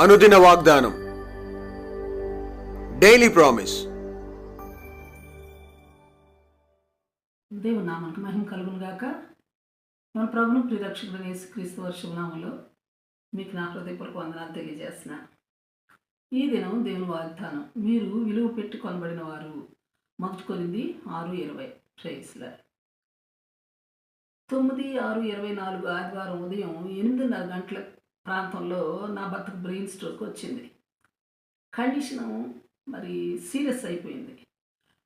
అనుదిన వాగ్దానం. Daily promise దేవుని నామానికి మహిమ కలుగును గాక. మన ప్రభును ప్రిరక్షకుడు యేసుక్రీస్తు వర్షనామంలో మీకు నా హృదయపూర్వక వందనాలు తెలియజేస్తున్నా. ఈ దినం దేవుని వాగ్దానం మీరు విలువ పెట్టి కొనబడిన వారు మొదటి కొరింది ఆరు ఇరవై ప్రైస్ల తొమ్మిది ఆరు ఇరవై నాలుగు ఆదివారం ఉదయం ఎనిమిదిన్నర గంటల ప్రాంతంలో నా భర్తకు బ్రెయిన్ స్ట్రోక్ వచ్చింది. కండిషను మరి సీరియస్ అయిపోయింది.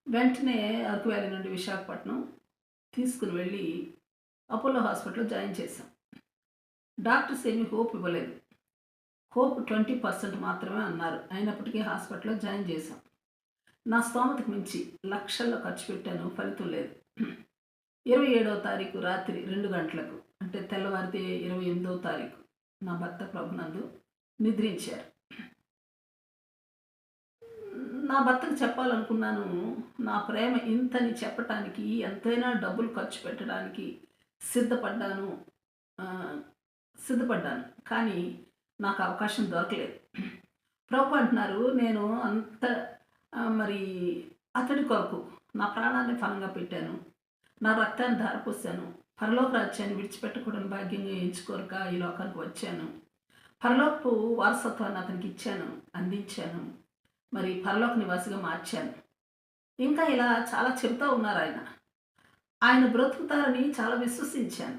వెంటనే అరకు వ్యాలీ నుండి విశాఖపట్నం తీసుకుని వెళ్ళి అపోలో హాస్పిటల్లో జాయిన్ చేశాం. డాక్టర్స్ ఏమీ హోప్ ఇవ్వలేదు. హోప్ ట్వంటీ పర్సెంట్ మాత్రమే అన్నారు. అయినప్పటికీ హాస్పిటల్లో జాయిన్ చేశాం. నా స్తోమతకు మించి లక్షల్లో ఖర్చు పెట్టాను. ఫలితం లేదు. ఇరవై ఏడవ తారీఖు రాత్రి రెండు గంటలకు అంటే తెల్లవారితే ఇరవై ఎనిమిదవ తారీఖు. నా భర్త ప్రభునందు నిద్రించారు. నా భర్తకు చెప్పాలనుకున్నాను నా ప్రేమ ఇంతని చెప్పటానికి ఎంతైనా డబ్బులు ఖర్చు పెట్టడానికి సిద్ధపడ్డాను సిద్ధపడ్డాను. కానీ నాకు అవకాశం దొరకలేదు. ప్రభు అంటున్నారు నేను అంత మరి అతడి కొరకు నా ప్రాణాన్ని ఫలంగా పెట్టాను నా రక్తాన్ని ధారపోసాను పరలోక రాజ్యాన్ని విడిచిపెట్టకూడని భాగ్యంగా ఎంచుకోరక ఈ లోకానికి వచ్చాను. పరలోకపు వారసత్వాన్ని అతనికి ఇచ్చాను అందించాను. మరి పరలోక నివాసిగా మార్చాను. ఇంకా ఇలా చాలా చెబుతూ ఉన్నారు ఆయన. ఆయన బ్రతుకుతారని చాలా విశ్వసించాను.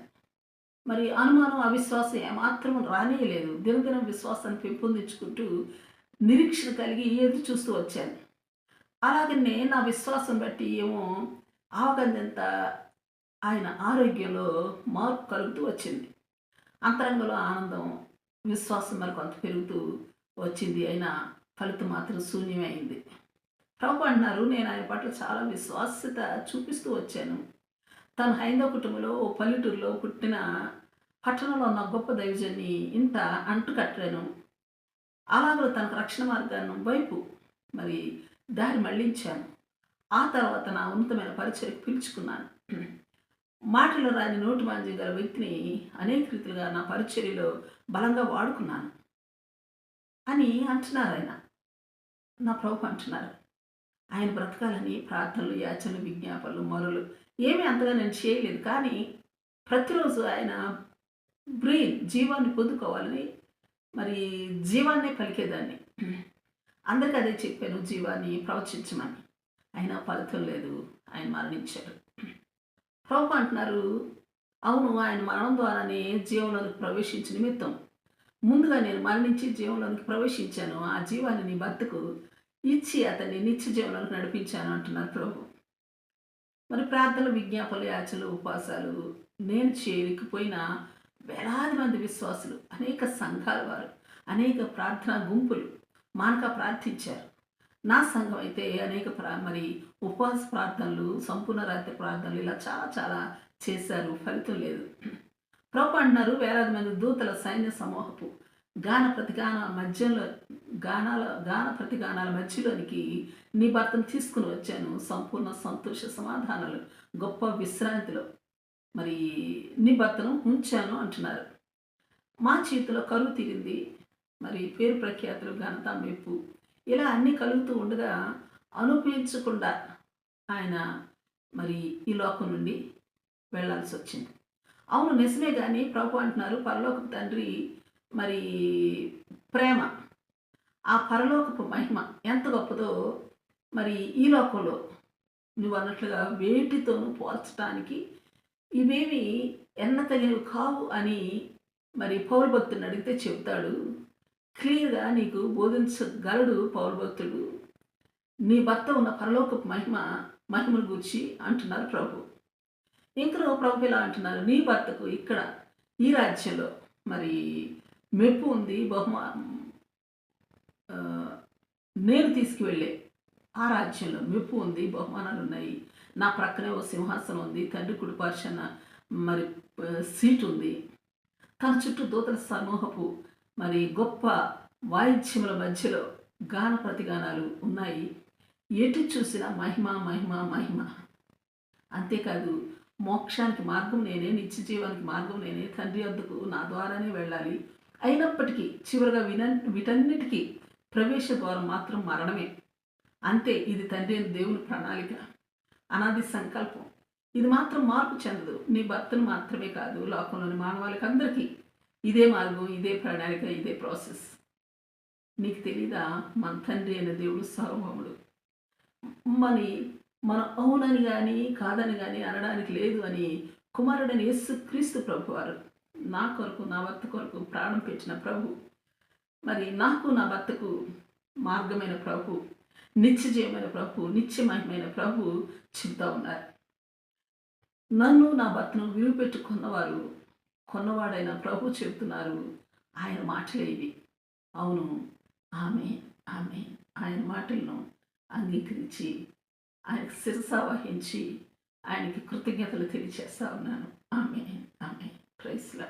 మరి అనుమానం అవిశ్వాసం ఏమాత్రం రానియలేదు. దినదినం విశ్వాసాన్ని పెంపొందించుకుంటూ నిరీక్షణ కలిగి ఎదురు చూస్తూ వచ్చాను. అలాగనే నా విశ్వాసం బట్టి ఏమో ఆవగందంత ఆయన ఆరోగ్యంలో మార్పు కలుగుతూ వచ్చింది. అంతరంగంలో ఆనందం విశ్వాసం మరి కొంత పెరుగుతూ వచ్చింది. అయినా ఫలితం మాత్రం శూన్యమైంది ప్రభు అంటున్నారు నేను ఆయన పట్ల చాలా విశ్వాస్యత చూపిస్తూ వచ్చాను. తన హైందవ కుటుంబంలో ఓ పల్లెటూరులో పుట్టిన పట్టణంలో ఉన్న గొప్ప దైవజన్ని ఇంత అంటుకట్టాను అలాగే తనకు రక్షణ మార్గాన్ని వైపు మరి దారి మళ్ళించాను ఆ తర్వాత నా ఉన్నతమైన పరిచయకు పిలుచుకున్నాను. మాటలు రాని నోటి మాంజి గల వ్యక్తిని అనేక రీతిలుగా నా పరిచర్యలో బలంగా వాడుకున్నాను. అని అంటున్నారు ఆయన. నా ప్రభు అంటున్నారు. ఆయన బ్రతకాలని ప్రార్థనలు యాచనలు విజ్ఞాపనలు మరులు ఏమీ అంతగా నేను చేయలేదు. కానీ ప్రతిరోజు ఆయన బ్రెయిన్ జీవాన్ని పొందుకోవాలని మరి జీవాన్నే పలికేదాన్ని. అందరికీ అదే చెప్పాను జీవాన్ని ప్రవచించమని. అయినా ఫలితం లేదు. ఆయన మరణించారు. ప్రభు అంటున్నారు అవును ఆయన మరణం ద్వారానే జీవంలోనికి ప్రవేశించిన నిమిత్తం. ముందుగా నేను మరణించి జీవంలోనికి ప్రవేశించాను. ఆ జీవాన్ని నీ భర్తకు ఇచ్చి అతన్ని నిత్య జీవనంలోకి నడిపించాను అంటున్నారు ప్రభు. మరి ప్రార్థనలు విజ్ఞాపనలు యాచలు ఉపవాసాలు నేను చేరికిపోయిన వేలాది మంది విశ్వాసులు అనేక సంఘాల వారు అనేక ప్రార్థనా గుంపులు మానక ప్రార్థించారు. నా సంఘం అయితే అనేక ప్రా మరి ఉపవాస ప్రార్థనలు సంపూర్ణ రాత్రి ప్రార్థనలు ఇలా చాలా చాలా చేశారు. ఫలితం లేదు. ప్రభు అంటున్నారు వేలాది మంది దూతల సైన్య సమూహపు గాన ప్రతిగాన మధ్యలో గానాల గాన ప్రతిగానాల మధ్యలోనికి నీ భర్తను తీసుకుని వచ్చాను. సంపూర్ణ సంతోష సమాధానాలు గొప్ప విశ్రాంతిలో మరి నీ భర్తను ఉంచాను అంటున్నారు. మా చేతిలో కరువు తీరింది. మరి పేరు ప్రఖ్యాతులు ఘనత మెప్పు ఇలా అన్నీ కలుగుతూ ఉండగా అనుభవించకుండా ఆయన మరి ఈ లోకం నుండి వెళ్ళాల్సి వచ్చింది. అవును నిజమే కానీ ప్రభు అంటున్నారు పరలోకపు తండ్రి మరి ప్రేమ ఆ పరలోకపు మహిమ ఎంత గొప్పదో మరి ఈ లోకంలో నువ్వు అన్నట్లుగా వేటితోనూ పోల్చడానికి ఇవేమి ఎన్న తగినవి కావు అని మరి పౌరు భక్తుని అడిగితే చెప్తాడు క్లియర్గా నీకు బోధించగలడు పౌరు భక్తుడు. నీ భర్త ఉన్న పరలోకపు మహిమ మహిమను గురించి అంటున్నారు ప్రభు. ఇంకా ప్రభు ఇలా అంటున్నారు నీ భర్తకు ఇక్కడ ఈ రాజ్యంలో మరి మెప్పు ఉంది బహుమా నేను తీసుకువెళ్ళే ఆ రాజ్యంలో మెప్పు ఉంది బహుమానాలు ఉన్నాయి. నా ప్రక్కనే ఓ సింహాసనం ఉంది తండ్రి కుడిపార్చన మరి సీట్ ఉంది. తన చుట్టూ దూతల సమూహపు మరి గొప్ప వాయిద్యముల మధ్యలో గాన ప్రతిగానాలు ఉన్నాయి. ఎటు చూసినా మహిమ మహిమ మహిమ. అంతేకాదు మోక్షానికి మార్గం నేనే నిత్య జీవానికి మార్గం నేనే తండ్రి వద్దకు నా ద్వారానే వెళ్ళాలి. అయినప్పటికీ చివరిగా విన వీటన్నిటికీ ప్రవేశ ద్వారం మాత్రం మరణమే. అంతే ఇది తండ్రి అయిన దేవుని ప్రణాళిక. అనాది సంకల్పం. ఇది మాత్రం మార్పు చెందదు. నీ భర్తను మాత్రమే కాదు లోకంలోని మానవాళికి అందరికీ ఇదే మార్గం ఇదే ప్రణాళిక ఇదే ప్రాసెస్. నీకు తెలీదా? మన తండ్రి అయిన దేవుడు సార్వభౌముడు. మని మన అవునని కానీ కాదని కానీ అనడానికి లేదు అని కుమారుడని యేసు క్రీస్తు ప్రభు వారు నా కొరకు నా భర్త కొరకు ప్రాణం పెట్టిన ప్రభు. మరి నాకు నా భర్తకు మార్గమైన ప్రభు నిత్యజయమైన ప్రభు నిత్యమయమైన ప్రభు చెప్తా ఉన్నారు. నన్ను నా భర్తను విడిపెట్టుకున్నవారు కొన్నవాడైన ప్రభు చెబుతున్నారు. ఆయన మాటలే ఇవి. అవును. ఆమె ఆమె ఆయన మాటలను అంగీకరించి ఆయనకు శిరస వహించి ఆయనకి కృతజ్ఞతలు తెలియచేస్తా ఉన్నాను. ఆమె ఆమె ప్రైస్లా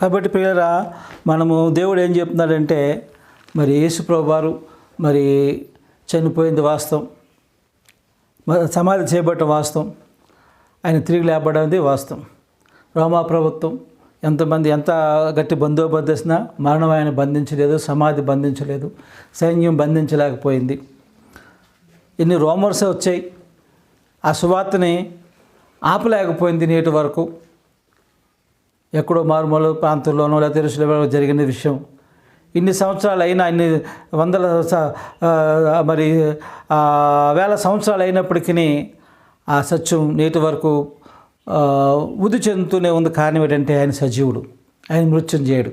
కాబట్టి పిల్లరా మనము దేవుడు ఏం చెప్తున్నాడంటే మరి యేసుప్రభు వారు మరి చనిపోయింది వాస్తవం. సమాధి చేయబడటం వాస్తవం. ఆయన తిరిగి లేపబడింది వాస్తవం. రోమా ప్రభుత్వం ఎంతమంది ఎంత గట్టి బందోబస్తు మరణం ఆయన బంధించలేదు సమాధి బంధించలేదు సైన్యం బంధించలేకపోయింది. ఇన్ని రోమర్స్ వచ్చాయి. ఆ సువార్తని ఆపలేకపోయింది నేటి వరకు. ఎక్కడో మారుమూల ప్రాంతంలోనో లేదా తెలుసులో జరిగిన విషయం. ఇన్ని సంవత్సరాలు అయినా ఇన్ని వందల స- మరి వేల సంవత్సరాలు అయినప్పటికీ ఆ సత్యం నేటి వరకు వృద్ధి చెందుతూనే ఉంది కారణం ఏంటంటే ఆయన సజీవుడు. ఆయన మృత్యం చేయడు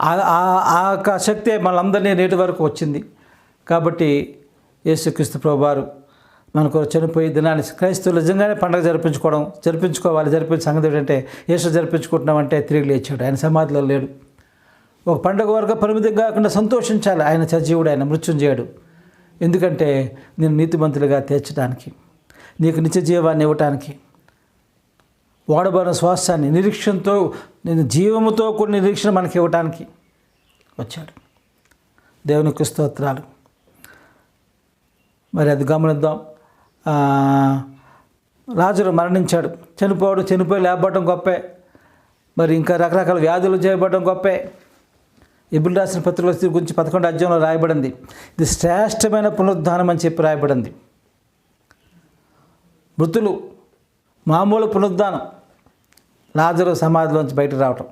ఆ- ఆ- యొక్క శక్తి మనందరినీ నేటి వరకు వచ్చింది. కాబట్టి యేసుక్రీస్తు ప్రభువారు మనకు చనిపోయి దినాన్ని క్రైస్తవులు నిజంగానే పండగ జరిపించుకోవడం జరిపించుకోవాలి జరిపించే సంగతి ఏంటంటే యేసు జరిపించుకుంటున్నామంటే తిరిగి లేచాడు. ఆయన సమాధిలో లేడు. ఒక పండగ వరకు పరిమితి కాకుండా సంతోషించాలి. ఆయన సజీవుడు ఆయన మృత్యుంజయుడు. ఎందుకంటే నేను నీతిమంతులుగా తీర్చడానికి నీకు నిత్య జీవాన్ని ఇవ్వటానికి. వాడబడిన శ్వాసాన్ని నిరీక్షణతో నేను జీవముతో కూడిన నిరీక్షణ మనకి ఇవ్వటానికి వచ్చాడు. దేవునికి స్తోత్రాలు. మరి అది గమనిద్దాం. రాజులు మరణించాడు. చనిపోవడం చనిపోయి లేపడం గొప్పే. మరి ఇంకా రకరకాల వ్యాధులు చేయబడడం గొప్పే. ఇబుల్ రాసిన పత్రిక గురించి పదకొండు అధ్యాయంలో రాయబడింది. ఇది శ్రేష్టమైన పునరుద్ధానం అని చెప్పి రాయబడింది. మృతులు మామూలు పునరుద్ధానం లాజరు సమాధిలోంచి బయటకు రావటం.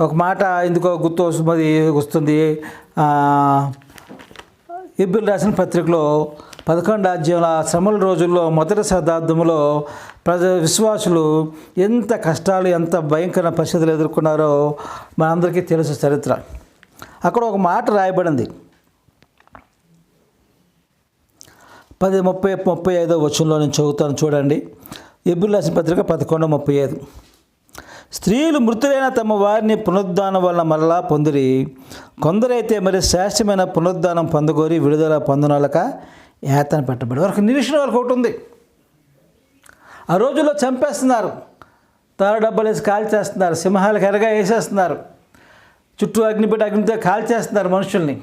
ఒక మాట ఎందుకో గుర్తు వస్తుంది వస్తుంది. ఆ, రాసిన పత్రికలో పదకొండు అధ్యాయంలో శ్రమల రోజుల్లో మొదటి శతాబ్దంలో ప్రజ విశ్వాసులు ఎంత కష్టాలు ఎంత భయంకర పరిస్థితులు ఎదుర్కొన్నారో మనందరికీ తెలుసు చరిత్ర. అక్కడ ఒక మాట రాయబడింది. పది ముప్పై ముప్పై ఐదో వచనంలో నేను చదువుతాను చూడండి. ఎబ్రిల్ రాసిన పత్రిక పదకొండు ముప్పై ఐదు. స్త్రీలు మృతులైన తమ వారిని పునరుద్ధానం వల్ల మరలా పొందిరి. కొందరైతే మరి శ్రేష్టమైన పునరుద్ధానం పొందగోరి విడుదల పొందనలక ఏతన పెట్టబడి వారికి నిరీక్షణ వరకు ఒకటి ఉంది. ఆ రోజుల్లో చంపేస్తున్నారు. తార డబ్బాలు వేసి కాల్చేస్తున్నారు సింహాలకు ఎరగా వేసేస్తున్నారు. చుట్టూ అగ్నిపెట్టి అగ్నితో కాల్చేస్తున్నారు మనుషుల్ని.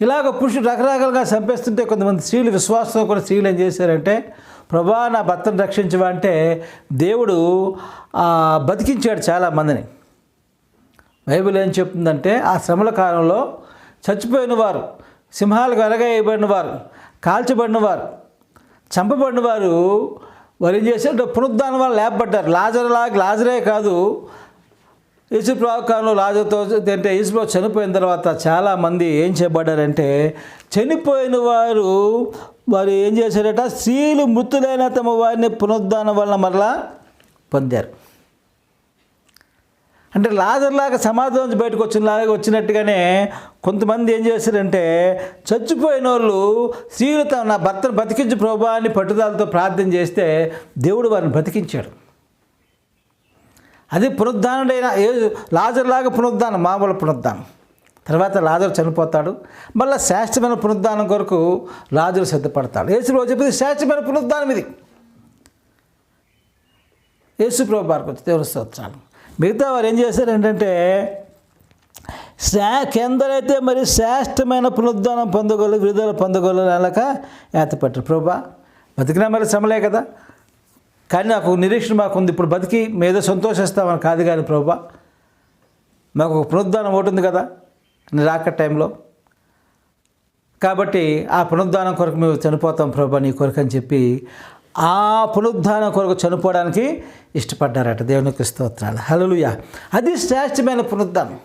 ఇలాగ పురుషుడు రకరకాలుగా చంపేస్తుంటే కొంతమంది స్త్రీలు విశ్వాసంతో కూడా స్త్రీలు ఏం చేశారంటే ప్రభా నా భర్తను రక్షించవా అంటే దేవుడు బతికించాడు బతికించాడు చాలామందిని బైబిల్ ఏం చెప్తుందంటే ఆ శ్రమల కాలంలో చచ్చిపోయిన వారు సింహాలకు వెలగేయబడిన వారు కాల్చబడిన వారు చంపబడిన వారు వారు ఏం చేశారు? పునరుద్ధానం వల్ల లేపబడ్డారు. లాజర్లాగా లాజరే కాదు యేసుప్రభు కాలంలో లాజర్తో అంటే యేసుప్రభు చనిపోయిన తర్వాత చాలామంది ఏం చేయబడ్డారంటే చనిపోయిన వారు వారు ఏం చేశారట? స్త్రీలు మృతులైన తమ వారిని పునరుద్ధానం వలన మరలా పొందారు. అంటే లాజర్లాగా సమాధం నుంచి బయటకు వచ్చినలాగా వచ్చినట్టుగానే కొంతమంది ఏం చేశారంటే చచ్చిపోయిన వాళ్ళు స్త్రీలు తమ నా భర్తను బతికించి ప్రభావాన్ని పట్టుదలతో ప్రార్థన చేస్తే దేవుడు వారిని బతికించాడు. అది పునరుద్ధానుడైన ఏ లాజర్లాగా పునరుద్ధానం మామూలు పునరుద్ధానం. తర్వాత లాజరు చనిపోతాడు. మళ్ళీ శ్రేష్టమైన పునరుద్ధానం కొరకు లాజరు సిద్ధపడతాడు. యేసు రోజు చెప్పింది శాశ్వతమైన పునరుద్ధానం ఇది. యేసు ప్రభు వారికి వచ్చి దేవుని స్తోత్రాలు. మిగతా వారు ఏం చేశారు ఏంటంటే శా ఎందరైతే మరి శ్రేష్టమైన పునరుద్ధానం పొందగలరు విడుదల పొందగలరు నెలక ఏతపట్టారు ప్రభా బతికినా మరి శ్రమలే కదా. కానీ నాకు నిరీక్షణ మాకు ఉంది ఇప్పుడు బతికి మేదో సంతోషిస్తామని కాదు కానీ ప్రభా మాకు ఒక పునరుద్ధానం ఒకటి ఉంది కదా నీ రాక టైంలో. కాబట్టి ఆ పునరుద్ధానం కొరకు మేము చనిపోతాం ప్రభా నీ కొరకు అని చెప్పి ఆ పునరుద్ధానం కొరకు చనిపోవడానికి ఇష్టపడ్డారట. దేవునికి స్తోత్రాలు. హల్లెలూయ. అది శ్రేష్టమైన పునరుద్ధానం.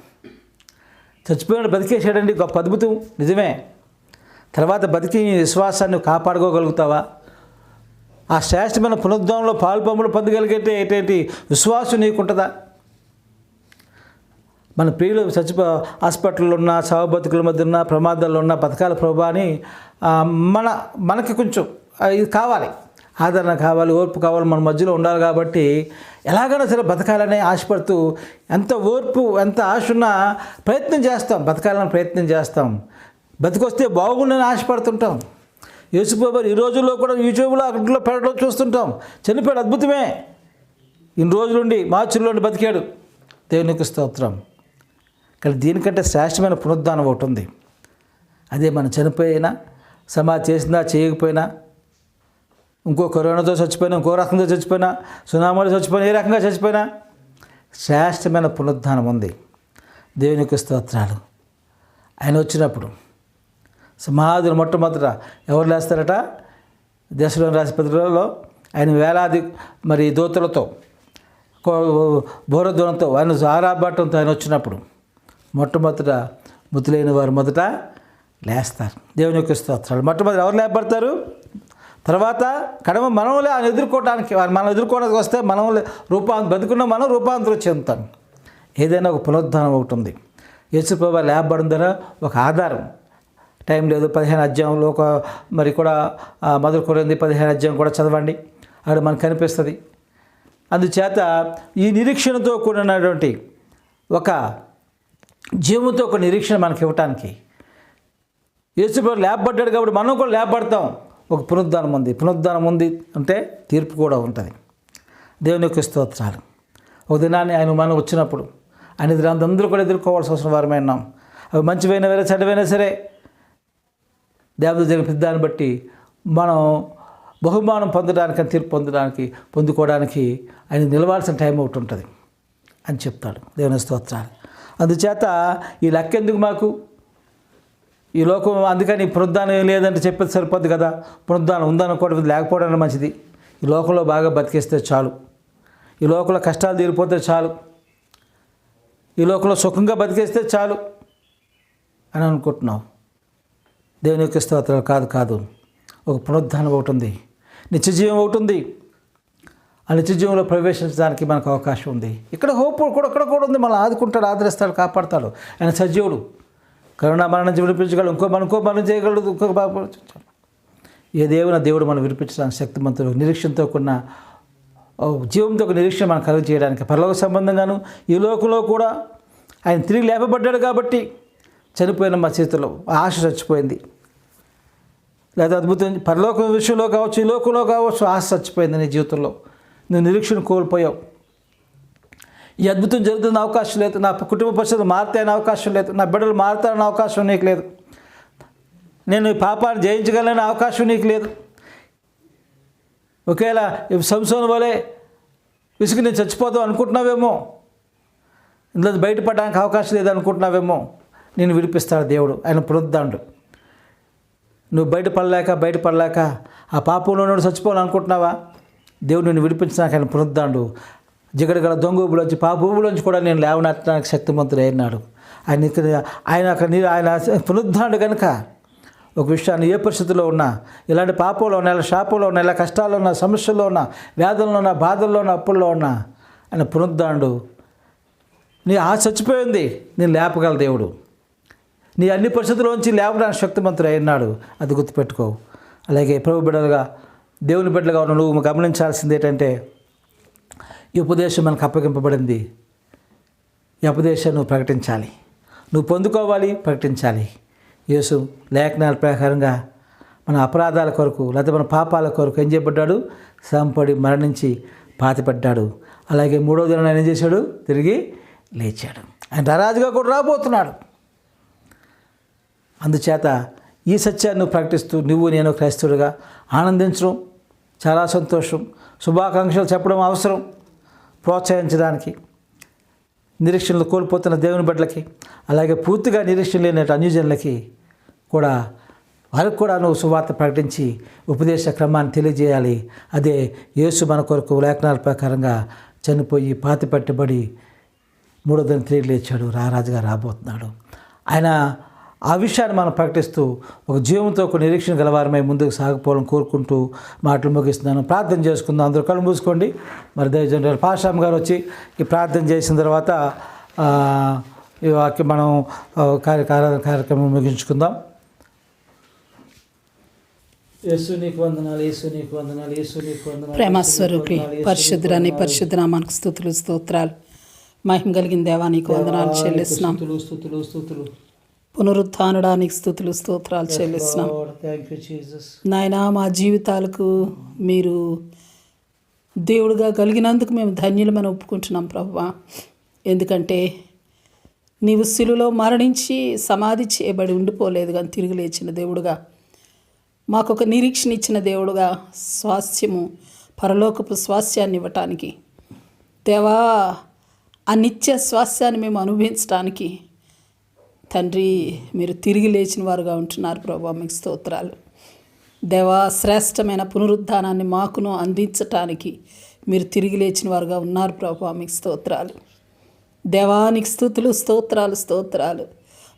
చచ్చిపోయిన బతికేసాడండి గొప్ప అద్భుతం. నిజమే. తర్వాత బతికి నీ విశ్వాసాన్ని కాపాడుకోగలుగుతావా? ఆ శ్రేష్టమైన పునరుద్ధరణలో పాల్పంపులు పొందగలిగితే ఏంటి విశ్వాసం నీకుంటుందా? మన ప్రియులు చచ్చిపో హాస్పిటల్లో ఉన్న చావు బతుకుల మధ్య ఉన్న ప్రమాదాల్లో ఉన్న బతకాల ప్రభా అని మన మనకి కొంచెం ఇది కావాలి. ఆదరణ కావాలి ఓర్పు కావాలి మన మధ్యలో ఉండాలి కాబట్టి ఎలాగైనా సరే బతకాలని ఆశపడుతూ ఎంత ఓర్పు ఎంత ఆశ ఉన్నా ప్రయత్నం చేస్తాం బతకాలని ప్రయత్నం చేస్తాం. బతికొస్తే బాగుండని ఆశపడుతుంటాం. యేసుప్రభు ఈ రోజుల్లో కూడా యూట్యూబ్లో అక్కడిలో పెట్టడం చూస్తుంటాం. చనిపోయాడు అద్భుతమే. ఇన్ని రోజులుండి మార్చిలోండి బతికాడు. దేవునికి స్తోత్రం. కానీ దీనికంటే శ్రేష్టమైన పునరుద్ధానం ఒకటి ఉంది. అదే మనం చనిపోయినా సమాధి చేసినా చేయకపోయినా ఇంకో కరోనాతో చచ్చిపోయినా ఇంకో రకంగా చచ్చిపోయినా సునామాలో చచ్చిపోయినా ఏ రకంగా చచ్చిపోయినా శ్రేష్టమైన పునరుద్ధానం ఉంది. దేవునికి స్తోత్రాలు. ఆయన వచ్చినప్పుడు సమాధులు మొట్టమొదట ఎవరు లేస్తారట? దేశంలోని ఆసుపత్రులలో ఆయన వేలాది మరి దూతలతో బోరధ్వనంతో ఆయన ఆరాబాటంతో ఆయన వచ్చినప్పుడు మొట్టమొదట మృతులైన వారు మొదట లేస్తారు. దేవుని యొక్క స్తోత్రాలు. మొట్టమొదటి ఎవరు లేపడతారు తర్వాత కడమ మనములే ఆయన ఎదుర్కోవడానికి మనం ఎదుర్కోవడానికి వస్తే మనం రూపాంత బతుకున్న మనం రూపాంతరం చెందుతాం. ఏదైనా ఒక పునరుద్ధానం ఒకటి ఉంది. యేసుప్రభ లేపబడిన ద్వారా ఒక ఆధారం. టైం లేదు పదిహేను అధ్యాయంలో ఒక మరి కూడా ఆ, మొదలు కొరింది పదిహేను అధ్యాయం కూడా చదవండి. అక్కడ మనకు కనిపిస్తుంది. అందుచేత ఈ నిరీక్షణతో కూడినటువంటి ఒక జీవంతో ఒక నిరీక్షణ మనకి ఇవ్వటానికి యేసుప్రభు లేపబడ్డాడు కాబట్టి మనం కూడా లేపబడతాం. ఒక పునరుద్ధానం ఉంది. పునరుద్ధానం ఉంది అంటే తీర్పు కూడా ఉంటుంది. దేవుని యొక్క స్తోత్రాలు. ఒక దినాన్ని ఆయన మనం వచ్చినప్పుడు ఆయన ఎదురు అందరూ కూడా ఎదుర్కోవాల్సి అవసరం వారమే అవి మంచివైనా వేరే చెడ్డవైనా సరే దేవత జరిగిన దాన్ని బట్టి మనం బహుమానం పొందడానికి తీర్పు పొందడానికి పొందుకోవడానికి ఆయన నిలవాల్సిన టైం ఒకటి ఉంటుంది అని చెప్తాడు దేవుని స్తోత్రాలు. అందుచేత ఈ లెక్క ఎందుకు మాకు? ఈ లోకం అందుకని పునరుద్ధానం ఏం లేదంటే చెప్పేది సరిపోద్ది కదా. పునరుద్ధానం ఉందనుకోవడం లేకపోవడం మంచిది. ఈ లోకంలో బాగా బతికేస్తే చాలు. ఈ లోకంలో కష్టాలు తీరిపోతే చాలు. ఈ లోకంలో సుఖంగా బతికేస్తే చాలు అని అనుకుంటున్నావు దేవుని యొక్క స్తోత్రాలు కాదు కాదు. ఒక పునరుద్ధానం ఒకటి ఉంది. నిత్యజీవం ఒకటి ఉంది. ఆ నిత్యజీవంలో ప్రవేశించడానికి మనకు అవకాశం ఉంది. ఇక్కడ హోప్ కూడా ఇక్కడ కూడా ఉంది. మనం ఆదుకుంటాడు ఆదరిస్తాడు కాపాడతాడు. ఆయన సజీవుడు. కరోనా మరణం విడిపించగలడు ఇంకో మనం ఇంకో మనం చేయగలడు ఇంకొక ఏ దేవున దేవుడు మనం విడిపించడానికి శక్తిమంతుడు నిరీక్షణతో కూడిన ఓ జీవంతో ఒక నిరీక్షణ మనం కలుగు చేయడానికి పరలోక సంబంధంగాను ఈ లోకంలో కూడా ఆయన తిరిగి లేపబడ్డాడు కాబట్టి చనిపోయిన మా చేతిలో ఆశ చచ్చిపోయింది. లేదా అద్భుతం. పరలోక విషయంలో కావచ్చు ఈ లోకంలో కావచ్చు ఆశ చచ్చిపోయింది నీ జీవితంలో. నువ్వు నిరీక్షణ కోల్పోయావు. ఈ అద్భుతం జరుగుతున్న అవకాశం లేదు. నా కుటుంబ పరిస్థితులు మారుతాయని అవకాశం లేదు. నా బిడ్డలు మారుతాయని అవకాశం నీకు లేదు. నేను ఈ పాపాన్ని జయించగలనే అవకాశం నీకు లేదు. ఒకవేళ సంసోన్ వలె విసుగు నేను చచ్చిపోతావు అనుకుంటున్నావేమో? ఇందులో బయటపడడానికి అవకాశం లేదు అనుకుంటున్నావేమో నేను విడిపిస్తాడు దేవుడు. ఆయన పునరుద్ధాండు నువ్వు బయటపడలేక బయటపడలేక ఆ పాపంలో నుండి చచ్చిపోవాలనుకుంటున్నావా? దేవుడు నిన్ను విడిపించడానికి ఆయన పునరుద్ధాండు జిగడగల దొంగ ఊబులోంచి పాప కూడా నేను లేవనెత్తడానికి శక్తిమంతుడు అయినాడు ఆయన ఇక్కడ ఆయన అక్కడ ఆయన పునరుద్ధాండు కనుక ఒక విషయాన్ని ఏ పరిస్థితిలో ఉన్నా ఇలాంటి పాపంలో ఉన్నా ఇలా శాపంలో ఉన్నా ఇలా కష్టాల్లో ఉన్నా సమస్యల్లో ఉన్నా వ్యాధుల్లో ఉన్నా బాధల్లో ఉన్నా అప్పుల్లో ఉన్నా ఆయన పునరుద్ధాండు నీ ఆ చచ్చిపోయింది నేను లేపగల దేవుడు. నీ అన్ని పరిస్థితుల్లోంచి లేవడానికి శక్తిమంతుడు అయినాడు. అది గుర్తుపెట్టుకో. అలాగే ప్రభు బిడ్డలుగా దేవుని బిడ్డలుగా ఉన్న నువ్వు గమనించాల్సింది ఏంటంటే ఈ ఉపదేశం మనకు అప్పగింపబడింది. ఈ ఉపదేశం నువ్వు ప్రకటించాలి. నువ్వు పొందుకోవాలి ప్రకటించాలి. యేసు లేఖనాల ప్రకారంగా మన అపరాధాల కొరకు లేకపోతే మన పాపాల కొరకు ఏం చేయబడ్డాడు? సంపడి మరణించి పాతిపడ్డాడు అలాగే మూడో దిన ఆయన ఏం చేశాడు? తిరిగి లేచాడు. ఆయన రాజుగా కూడా రాబోతున్నాడు. అందుచేత ఈ సత్యాన్ని ప్రకటిస్తూ నువ్వు నేను క్రైస్తవుడిగా ఆనందించడం చాలా సంతోషం. శుభాకాంక్షలు చెప్పడం అవసరం. ప్రోత్సహించడానికి నిరీక్షణలు కోల్పోతున్న దేవుని బిడ్డలకి అలాగే పూర్తిగా నిరీక్షణ లేని అన్యజనులకి కూడా వారికి కూడా నువ్వు సువార్త ప్రకటించి ఉపదేశ క్రమాన్ని తెలియజేయాలి. అదే యేసు మన కొరకు లేఖనాల ప్రకారంగా చనిపోయి పాతి పెట్టబడి మూడో దిన తిరిగి లేచాడు. రారాజుగా రాబోతున్నాడు. ఆయన ఆ విషయాన్ని మనం ప్రకటిస్తూ ఒక జీవంతో ఒక నిరీక్షణ గలవారమై ముందుకు సాగిపోవాలని కోరుకుంటూ మాటలు ముగిస్తున్నాను. ప్రార్థన చేసుకుందాం. అందరూ కళ్ళు మూసుకోండి. మరి దయచేసి పాషామ్ గారు వచ్చి ఈ ప్రార్థన చేసిన తర్వాత ఆ, ఈ వాక్యం మనం ఆ, కార్య కార్య- కార్యక్రమం ముగించుకుందాం. యేసు నీకు వందనాలు యేసు నీకు వందనాలు యేసు నీకు వందనాలు ప్రేమ స్వరూపి పరిశుద్ధురాని పరిశుద్ధనామానికి స్థుతులు స్తోత్రాలు మహిమ కలిగిన దేవానికి వందనాలు చెల్లిస్తున్నాం. స్థుతులు స్థుతులు స్థుతులు పునరుత్థానడానికి స్థుతులు స్తోత్రాలు చెల్లిస్తున్నాం. నాయనా మా జీవితాలకు మీరు దేవుడుగా కలిగినందుకు మేము ధన్యులమని ఒప్పుకుంటున్నాం ప్రభువా. ఎందుకంటే నీవు శిలులో మరణించి సమాధి చేయబడి ఉండిపోలేదు కానీ తిరిగి లేచిన దేవుడుగా. మాకొక నిరీక్షణ ఇచ్చిన దేవుడుగా స్వాస్థ్యము పరలోకపు స్వాస్థ్యాన్ని ఇవ్వటానికి దేవా ఆ నిత్య స్వాస్థ్యాన్ని మేము అనుభవించడానికి తండ్రి మీరు తిరిగి లేచిన వారుగా ఉంటున్నారు ప్రభా మీకు స్తోత్రాలు. దేవా శ్రేష్టమైన పునరుద్ధానాన్ని మాకును అందించటానికి మీరు తిరిగి లేచిన వారుగా ఉన్నారు ప్రభా మీకు స్తోత్రాలు. దేవానికి స్థుతులు స్తోత్రాలు స్తోత్రాలు.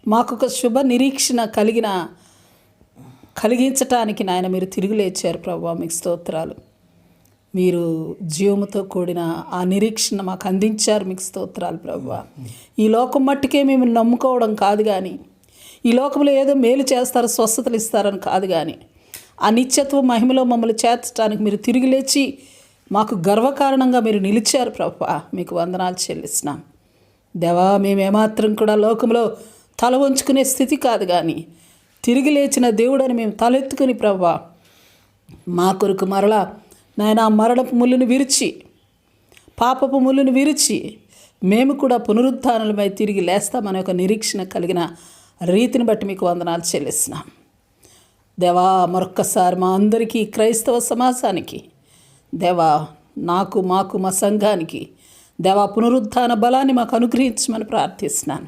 మాకొక శుభ నిరీక్షణ కలిగిన కలిగించటానికి నాయన మీరు తిరిగి లేచారు ప్రభా మీకు స్తోత్రాలు. మీరు జీవముతో కూడిన ఆ నిరీక్షణ మాకు అందించారు మీకు స్తోత్రాలు ప్రభా. ఈ లోకం మట్టుకే మేము నమ్ముకోవడం కాదు కానీ ఈ లోకంలో ఏదో మేలు చేస్తారు స్వస్థతలు ఇస్తారని కాదు కానీ ఆ నిత్యత్వ మహిమలో మమ్మల్ని చేర్చడానికి మీరు తిరిగి లేచి మాకు గర్వకారణంగా మీరు నిలిచారు ప్రభా. మీకు వందనాలు చెల్లిస్తున్నాం. దేవా మేము ఏమాత్రం కూడా లోకంలో తల వంచుకునే స్థితి కాదు కానీ తిరిగి లేచిన దేవుడని మేము తలెత్తుకుని ప్రభా మా కొరకు మరలా నాయన మరణపు ముళ్ళును విరిచి పాపపు ముళ్ళును విరిచి మేము కూడా పునరుత్థానులమై తిరిగి లేస్తామనే ఒక నిరీక్షణ కలిగిన రీతిని బట్టి మీకు వందనాలు చెల్లిస్తున్నాం. దేవా మరొక్కసారి మా అందరికీ క్రైస్తవ సమాజానికి దేవా నాకు మాకు మా సంఘానికి దేవా పునరుద్ధాన బలాన్ని మాకు అనుగ్రహించమని ప్రార్థిస్తున్నాను.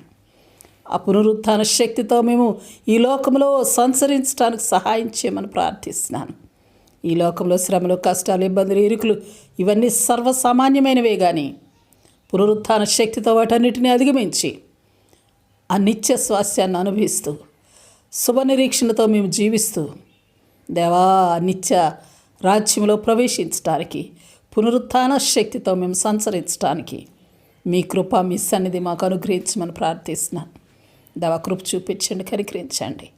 ఆ పునరుత్థాన శక్తితో మేము ఈ లోకంలో సంచరించడానికి సహాయం చేయమని ప్రార్థిస్తున్నాను. ఈ లోకంలో శ్రమలు కష్టాలు ఇబ్బందులు ఇరుకులు ఇవన్నీ సర్వసామాన్యమైనవే కానీ పునరుత్థాన శక్తితో వాటన్నిటిని అధిగమించి ఆ నిత్య స్వాస్థ్యాన్ని అనుభవిస్తూ శుభ నిరీక్షణతో మేము జీవిస్తూ దేవా నిత్య రాజ్యంలో ప్రవేశించడానికి పునరుత్థాన శక్తితో మేము సంచరించడానికి మీ కృప మీ సన్నిధి మాకు అనుగ్రహించమని ప్రార్థిస్తున్నాను దేవా కృప చూపించండి కనికరించండి.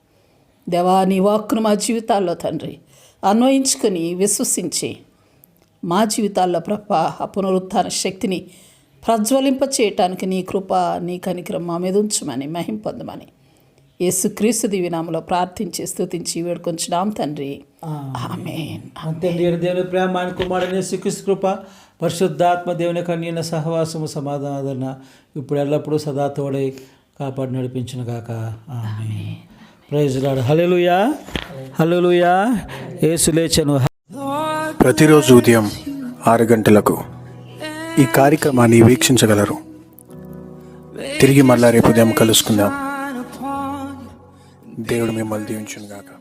దేవా నీ వాక్కును మా జీవితాల్లో తండ్రి అన్వయించుకొని విశ్వసించి మా జీవితాల్లో ప్రభ ఆ పునరుత్థాన శక్తిని ప్రజ్వలింప చేయటానికి నీ కృప నీ కనికరం మా మీద ఉంచమని మహిం పొందమని. యేసుక్రీస్తు దివినామలో ప్రార్థించి స్తుతించి వేడుకొంచున్నాం తండ్రి. ఆమేన్. దేవుని ప్రేమ కుమారుని శ్రీకృష్ణ కృప పరిశుద్ధాత్మ దేవుని కన్యన సహవాసము సమాధాన ఇప్పుడు ఎల్లప్పుడూ సదా తోడై కాపాడి నడిపించిన గాక. ఆమె ప్రైజ్ లాడు హల్లెలూయా హల్లెలూయా లేచను. ప్రతిరోజు ఉదయం ఆరు గంటలకు ఈ కార్యక్రమాన్ని వీక్షించగలరు. తిరిగి మళ్ళా రేపు ఉదయం కలుసుకుందాం. దేవుడు మిమ్మల్ని దీవించునుగాక.